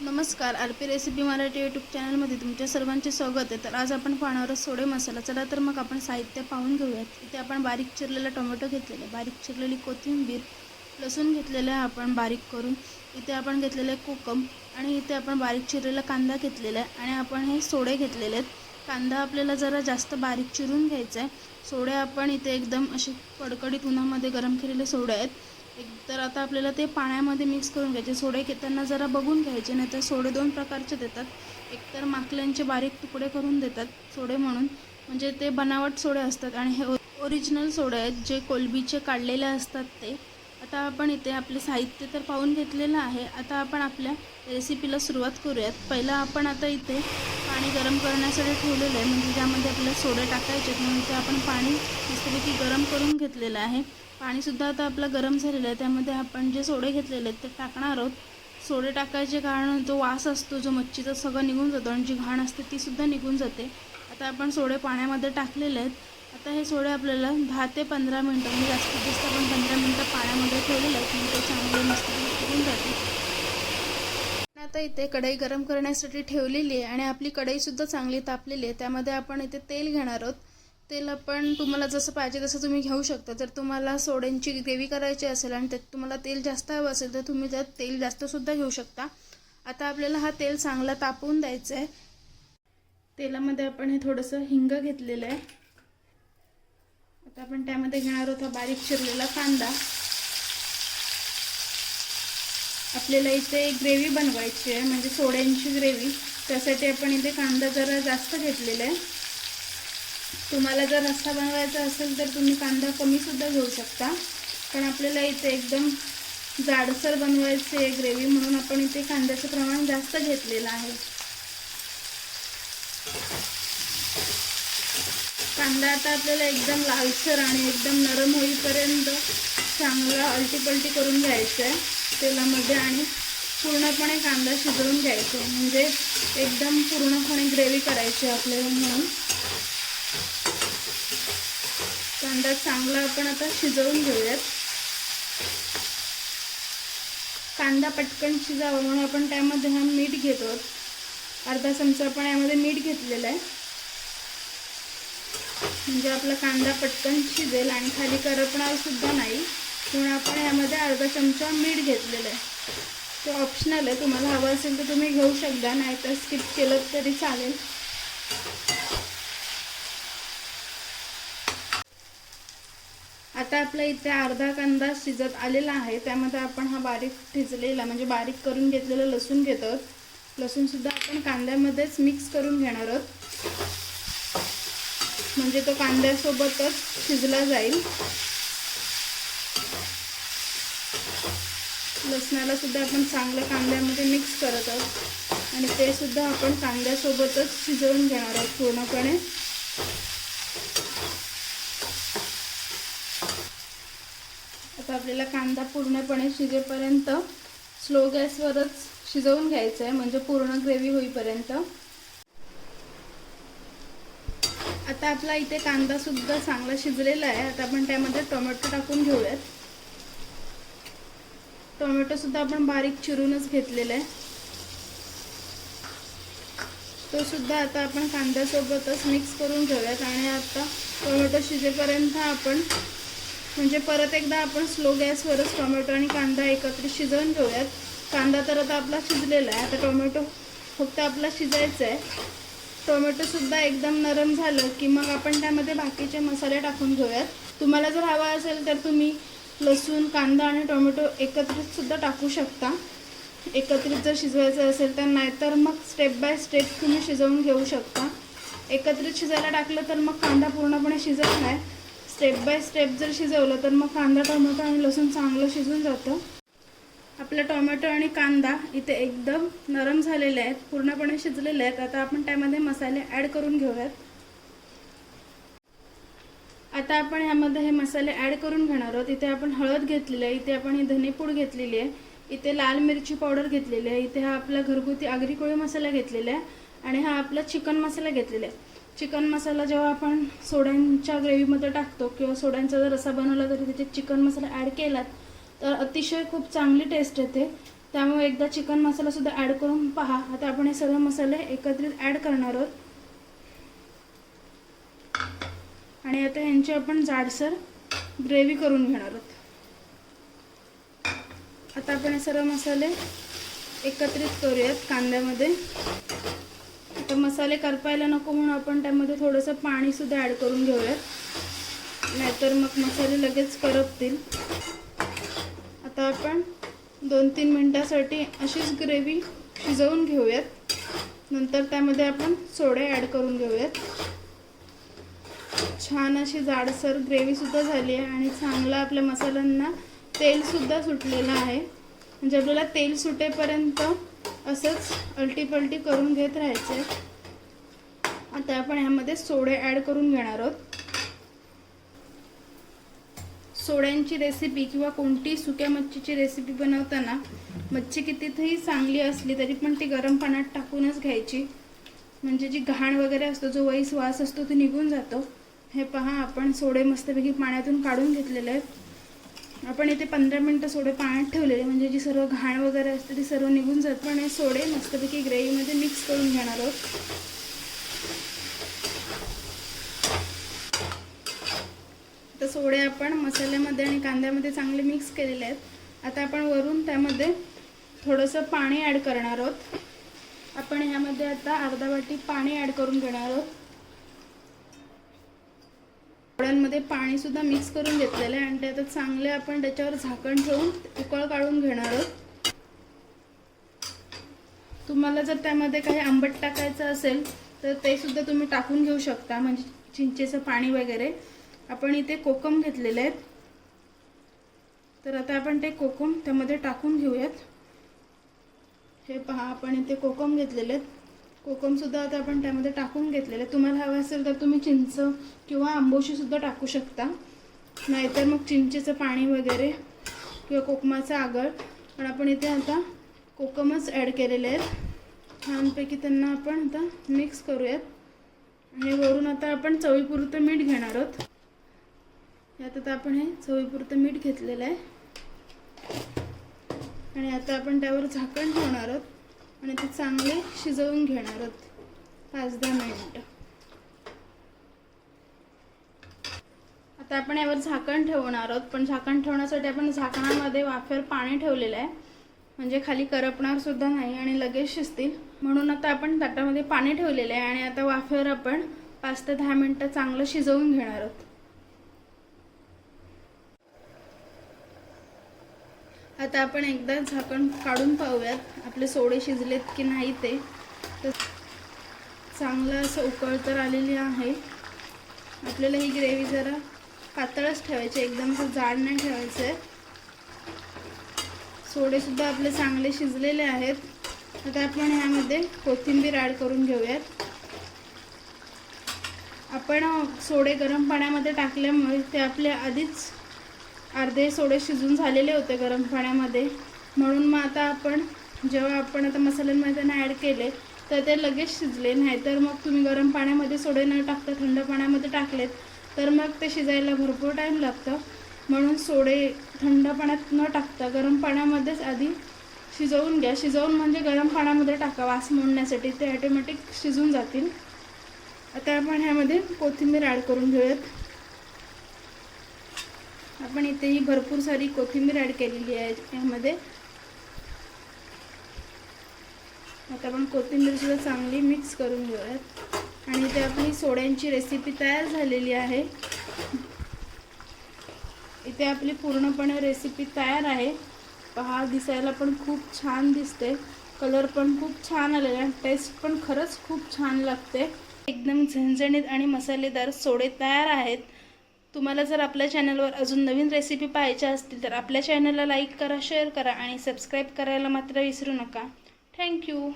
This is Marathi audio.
नमस्कार R P recipe Marathi YouTube चॅनलमध्ये तुमच्या सर्वांचे स्वागत आहे. तर आज आपण पाहणार सोडे मसाला. चला तर मग आपण साहित्य पाहून घेऊयात. इथे आपण बारीक चिरलेला टोमॅटो घेतलेला आहे. बारीक चिरलेली कोथिंबीर लसूण घेतलेलं आहे आपण बारीक करून. इथे आपण घेतलेलं आहे कोकम आणि इथे आपण बारीक चिरलेला कांदा घेतलेला आहे आणि आपण हे सोडे घेतलेले आहेत. कांदा आपल्याला जरा जास्त बारीक चिरून घ्यायचा आहे. सोडे आपण इथे एकदम असे कडकडीत उन्हामध्ये गरम केलेले सोडे आहेत. एक तर आता आपल्याला ते पाण्यामध्ये मिक्स करून घ्यायचे. सोडे घेताना जरा बघून घ्यायचे नाही तर सोडे दोन प्रकारचे देतात. एक तर माकल्यांचे बारीक तुकडे करून देतात सोडे म्हणून. म्हणजे ते बनावट सोडे असतात आणि हे ओ- ओरिजिनल सोडे आहेत जे कोलबीचे काढलेले असतात ते. आता आपण इथे आपले साहित्य तर पाहून घेतलेलं आहे. आता आपण आपल्या रेसिपीला सुरुवात करूयात. पहिला आपण आता इथे पाणी गरम करण्यासाठी ठेवलेलं आहे. म्हणजे ज्यामध्ये आपल्याला सोडे टाकायचे आहेत म्हणून ते आपण पाणी मस्तपैकी गरम करून घेतलेलं आहे. पाणीसुद्धा आता आपलं गरम झालेलं आहे. त्यामध्ये आपण जे सोडे घेतलेले आहेत ते टाकणार आहोत. सोडे टाकायचे कारण जो वास असतो जो मच्छीचा सगळं निघून जातो आणि जी घाण असते तीसुद्धा निघून जाते. आता आपण सोडे पाण्यामध्ये टाकलेले आहेत. आता हे सोडे आपल्याला दहा ते पंधरा मिनटं म्हणजे जास्तीत जास्त आपण पंधरा मिनटं पाण्यामध्ये ठेवलेले आहेत म्हणजे ते चांगले मस्त निघून जाते. आता इथे कढई गरम करण्यासाठी ठेवलेली आहे आणि आपली कढईसुद्धा चांगली तापलेली आहे. त्यामध्ये आपण इथे तेल घेणार आहोत. तेल आपण तुम्हाला जसं पाहिजे तसं तुम्ही घेऊ शकता. जर तुम्हाला सोड्यांची ग्रेव्ही करायची असेल आणि त्यात तुम्हाला तेल जास्त हवं असेल तर तुम्ही त्यात तेल जास्तसुद्धा घेऊ शकता. आता आपल्याला हा तेल चांगला तापवून द्यायचं आहे तेलामध्ये आपण हे थोडंसं हिंग घेतलेलं आहे. आता आपण त्यामध्ये घेणार आहोत बारीक चिरलेला कांदा. आपल्याला इथे ग्रेव्ही बनवायची आहे म्हणजे सोड्यांची ग्रेव्ही. त्यासाठी आपण इथे कांदा जरा जास्त घेतलेला आहे. तुम्हाला जर रस्सा बनवायचा असेल तर तुम्ही कांदा कमीसुद्धा घेऊ शकता. पण आपल्याला इथे एकदम जाडसर बनवायचे आहे ग्रेव्ही म्हणून आपण इथे कांद्याचं प्रमाण जास्त घेतलेलं आहे. कांदा आता आपल्याला एकदम लालसर आणि एकदम नरम होईपर्यंत चांगला अलटीपलटी करून घ्यायचं आहे तेलामध्ये आणि पूर्णपणे कांदा शिजवून घ्यायचा. म्हणजे एकदम पूर्णपणे ग्रेव्ही करायची आपल्याला म्हणून. कांदा चांगला आपण आता शिजवून घेऊयात. कांदा पटकन शिजावा म्हणून आपण त्यामध्ये हा मीठ घेतो. अर्धा चमचा आपण यामध्ये मीठ घेतलेलं आहे. म्हणजे आपला कांदा पटकन शिजेल आणि खाली करपणार सुद्धा नाही. म्हणून आपण यामध्ये अर्धा चमचा मीठ घेतलेलं आहे. ते ऑप्शनल आहे. तुम्हाला हवं असेल तर तुम्ही घेऊ शकता. नाही तर स्किप केलं तरी चालेल. आता आपल्या इथे अर्धा कांदा शिजत आलेला आहे. त्यामध्ये आपण हा बारीक ठिजलेला म्हणजे बारीक करून घेतलेला लसूण घेत आहोत. लसूणसुद्धा आपण कांद्यामध्येच मिक्स करून घेणार आहोत. म्हणजे तो कांद्यासोबतच शिजला जाईल. लसणाला सुद्धा आपण चांगलं कांद्यामध्ये मिक्स करत आहोत. आणि ते सुद्धा आपण कांद्यासोबतच शिजवून घेणार आहोत पूर्णपणे. आता आपल्याला कांदा पूर्णपणे शिजेपर्यंत स्लो गॅसवरच शिजवून घ्यायचं आहे म्हणजे पूर्ण ग्रेव्ही होईपर्यंत. आता आपला इथे कांदा सुद्धा चांगला शिजलेला आहे. आता आपण त्यामध्ये टोमॅटो टाकून घेऊयात. टोमॅटो सुद्धा आपण बारीक चिरूनच घेतलेला आहे. तो सुद्धा आता आपण कांद्यासोबतच मिक्स करून घेऊयात. आणि आता टोमॅटो शिजेपर्यंत आपण म्हणजे परत एकदा आपण स्लो गॅसवरच टोमॅटो आणि कांदा एकत्रित शिजवून घेऊयात. कांदा तर आता आपला शिजलेला आहे. आता टोमॅटो फक्त आपला शिजायचा आहे टोमॅटोसुद्धा एकदम नरम झालं की मग आपण त्यामध्ये बाकीचे मसाले टाकून घेऊयात. तुम्हाला जर हवा असेल तर तुम्ही लसूण कांदा आणि टोमॅटो एकत्रितसुद्धा टाकू शकता. एकत्रित जर शिजवायचं असेल तर नाहीतर मग स्टेप बाय स्टेप तुम्ही शिजवून घेऊ शकता. एकत्रित शिजायला टाकलं तर मग कांदा पूर्णपणे शिजत नाही. स्टेप बाय स्टेप जर शिजवलं तर मग कांदा टोमॅटो आणि लसूण चांगलं शिजून जातं. आपला टोमॅटो आणि कांदा इथे एकदम नरम झालेले आहेत पूर्णपणे शिजलेले आहेत. आता आपण त्यामध्ये मसाले ॲड करून घेऊयात. आता आपण ह्यामध्ये हे मसाले ॲड करून घेणार आहोत. इथे आपण हळद घेतलेली आहे इथे आपण ही धनेपूड घेतलेली आहे इथे लाल मिरची पावडर घेतलेली आहे इथे हा आपला घरगुती आगरी कोळी मसाला घेतलेला आहे आणि हा आपला चिकन मसाला घेतलेला आहे. चिकन मसाला जेव्हा आपण सोड्यांच्या ग्रेव्हीमध्ये टाकतो किंवा सोड्यांचा जर रसा बनवला तरी त्याच्यात चिकन मसाला ॲड केलात तर अतिशय खूप चांगली टेस्ट येते. त्यामुळे एकदा चिकन मसालासुद्धा ॲड करून पहा. आता आपण हे सर्व मसाले एकत्रित ॲड करणार आहोत. आणि आता यांची आपण जाडसर ग्रेव्ही करून घेणार आहोत. आता आपण हे सर्व मसाले एकत्रित करूयात कांद्यामध्ये. मसाले करपायला नको म्हणून आपण त्यामध्ये थोडंसं पाणीसुद्धा ॲड करून घेऊयात. नाहीतर मग मसाले लगेच करपतील. आता आपण दोन तीन मिनटासाठी अशीच ग्रेव्ही शिजवून घेऊयात. नंतर त्यामध्ये आपण सोडे ॲड करून घेऊयात. छान अशी जाडसर ग्रेव्हीसुद्धा झाली आहे आणि चांगला आपल्या मसाल्यांना तेलसुद्धा सुटलेलं आहे. म्हणजे आपल्याला तेल सुटेपर्यंत असंच अलटीपलटी करून घेत राहायचं आहे आता आपण ह्यामध्ये सोडे ॲड करून घेणार आहोत. सोड्यांची रेसिपी किंवा कोणती सुक्या मच्छीची रेसिपी बनवताना मच्छी कितीही चांगली असली तरी पण ती गरम पाण्यात टाकूनच घ्यायची. म्हणजे जी घाण वगैरे असतो जो वैस वास असतो तो निघून जातो. हे पहा आपण सोडे मस्तपैकी पाण्यातून काढून घेतलेले आहेत. आपण इथे पंधरा मिनटं सोडे पाण्यात ठेवलेले म्हणजे जी सर्व घाण वगैरे असते ती सर्व निघून जात पण हे सोडे मस्तपैकी ग्रेव्हीमध्ये मिक्स करून घेणार आहोत. आता सोडे आपण मसाल्यामध्ये आणि कांद्यामध्ये चांगले मिक्स केलेले आहेत. आता आपण वरून त्यामध्ये थोडंसं पाणी ॲड करणार आहोत. आपण ह्यामध्ये आता अर्धा वाटी पाणी ॲड करून घेणार आहोत. पाणी पाणीसुद्धा मिक्स करून घेतलेलं आहे. आणि ते आता चांगले आपण त्याच्यावर झाकण ठेवून उकळ काढून घेणार आहोत. तुम्हाला जर त्यामध्ये काही आंबट टाकायचं असेल तर ते सुद्धा तुम्ही टाकून घेऊ शकता. म्हणजे चिंचेचं पाणी वगैरे. आपण इथे कोकम घेतलेले आहेत. तर आता आपण ते कोकम त्यामध्ये टाकून घेऊयात. हे पहा आपण इथे कोकम घेतलेले आहेत. कोकमसुद्धा आता आपण त्यामध्ये टाकून घेतलेले आहेत. तुम्हाला हवं असेल तर तुम्ही चिंच किंवा आंबोशीसुद्धा टाकू शकता. नाहीतर मग चिंचेचं पाणी वगैरे किंवा कोकमाचं आगळ. पण आपण इथे आता कोकमच ॲड केलेले आहेत. छानपैकी त्यांना आपण आता मिक्स करूयात. आणि वरून आता आपण चवीपुरतं मीठ घेणार आहोत. यात आता आपण हे चवीपुरतं मीठ घेतलेलं आहे. आणि आता आपण त्यावर झाकण ठेवणार आहोत. आणि ते चांगले शिजवून घेणार आहोत. पाच दहा मिनिटं. आता आपण यावर झाकण ठेवणार आहोत. पण झाकण ठेवण्यासाठी आपण झाकणामध्ये वाफेवर पाणी ठेवलेलं आहे. म्हणजे खाली करपणार सुद्धा नाही आणि लगेच शिजतील. म्हणून आता आपण ताटामध्ये पाणी ठेवलेलं आहे. आणि आता वाफेवर आपण पाच ते दहा मिनटं चांगलं शिजवून घेणार आहोत. आता आपण एकदा झाकण काढून पाहूयात आपले सोडे शिजलेत की नाही ते. तर चांगलं असं उकळ तर आलेली आहे. आपल्याला ही ग्रेव्ही जरा पातळच ठेवायची एकदम असं जाड नाही ठेवायचं आहे. सोडेसुद्धा आपले चांगले शिजलेले आहेत. आता आपण ह्यामध्ये कोथिंबीर ॲड करून घेऊयात. आपण सोडे गरम पाण्यामध्ये टाकल्यामुळे ते आपले आधीच अर्धे सोडे शिजून झालेले होते गरम पाण्यामध्ये. म्हणून मग आता आपण जेव्हा आपण आता मसाल्यांमध्ये त्यांना ॲड केले तर ते लगेच शिजले. नाहीतर मग तुम्ही गरम पाण्यामध्ये सोडे न टाकता थंड पाण्यामध्ये टाकलेत तर मग ते शिजायला भरपूर टाईम लागतं. म्हणून सोडे थंड पाण्यात न टाकता गरम पाण्यामध्येच आधी शिजवून घ्या. शिजवून म्हणजे गरम पाण्यामध्ये टाका वास मोडण्यासाठी ते ॲटोमॅटिक शिजून जातील. आता आपण ह्यामध्ये कोथिंबीर ॲड करून घेऊयात. आपण इथेही भरपूर सारी कोथिंबीर ॲड केलेली आहे यामध्ये. आता आपण कोथिंबीरसुद्धा चांगली मिक्स करून घेऊयात. आणि इथे आपली सोड्यांची रेसिपी तयार झालेली आहे. इथे आपली पूर्णपणे रेसिपी तयार आहे. पहा दिसायला पण खूप छान दिसते. कलर पण खूप छान आलेला आहे. टेस्ट पण खरंच खूप छान लागते. एकदम झणझणीत आणि मसालेदार सोडे तयार आहेत. तुम्हाला जर आपल्या चॅनलवर अजून नवीन रेसिपी पाहायच्या असतील तर आपल्या चॅनलला लाईक करा शेअर करा आणि सबस्क्राईब करायला मात्र विसरू नका. थँक्यू